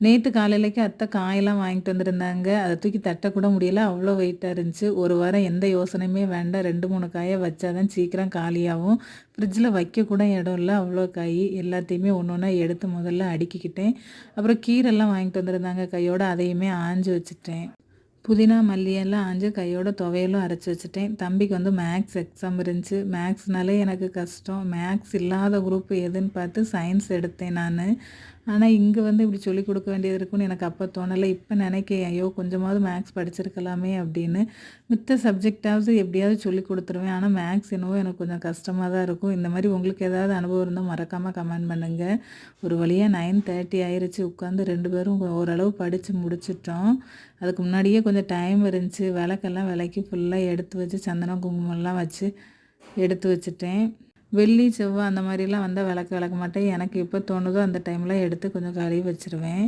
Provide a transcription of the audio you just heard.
நேற்று காலையிலக்கு அத்தை காயெல்லாம் வாங்கிட்டு வந்திருந்தாங்க. அதை தூக்கி தட்டக்கூட முடியல. அவ்வளோ வெயிட்டாக இருந்துச்சு. ஒரு வாரம் எந்த யோசனையுமே வேண்டாம். ரெண்டு மூணு காயை வச்சாதான் சீக்கிரம் காலியாகும். ஃப்ரிட்ஜில் வைக்கக்கூட இடம் இல்லை. அவ்வளோ காய். எல்லாத்தையுமே ஒன்று ஒன்றா எடுத்து முதல்ல அடுக்கிக்கிட்டேன். அப்புறம் கீரெல்லாம் வாங்கிட்டு வந்திருந்தாங்க. கையோடு அதையுமே ஆஞ்சு வச்சுட்டேன். புதினா மல்லியெல்லாம் ஆஞ்சு கையோட துவையலும் அரைச்சி வச்சுட்டேன். தம்பிக்கு வந்து மேக்ஸ் எக்ஸாம் இருந்துச்சு. மேக்ஸ்னாலே எனக்கு கஷ்டம். மேக்ஸ் இல்லாத குரூப் எதுன்னு பார்த்து சயின்ஸ் எடுத்தேன் நான். ஆனால் இங்கே வந்து இப்படி சொல்லிக் கொடுக்க வேண்டியது இருக்குன்னு எனக்கு அப்போ தோணலை. இப்போ நினைக்க ஐயோ கொஞ்சமாவது மேக்ஸ் படிச்சிருக்கலாமே அப்படின்னு. மித்த சப்ஜெக்டாவது எப்படியாவது சொல்லி கொடுத்துருவேன். ஆனால் மேக்ஸ் என்னவோ எனக்கு கொஞ்சம் கஷ்டமாக தான் இருக்கும். இந்த மாதிரி உங்களுக்கு ஏதாவது அனுபவம் இருந்தால் மறக்காமல் கமெண்ட் பண்ணுங்கள் ஒரு வழியாக நைன் தேர்ட்டி ஆயிடுச்சு உட்காந்து ரெண்டு பேரும் ஓரளவு படித்து முடிச்சிட்டோம். அதுக்கு முன்னாடியே கொஞ்சம் டைம் இருந்துச்சு. விளக்கெல்லாம் விளக்கி ஃபுல்லாக எடுத்து வச்சு சந்தனம் குங்குமம்லாம் வச்சு எடுத்து வச்சுட்டேன். வெள்ளி செவ்வாய் அந்த மாதிரிலாம் வந்தால் விளக்கு விளக்க மாட்டேன். எனக்கு எப்போ தோணுதோ அந்த டைமில் எடுத்து கொஞ்சம் கழுவி வச்சுருவேன்.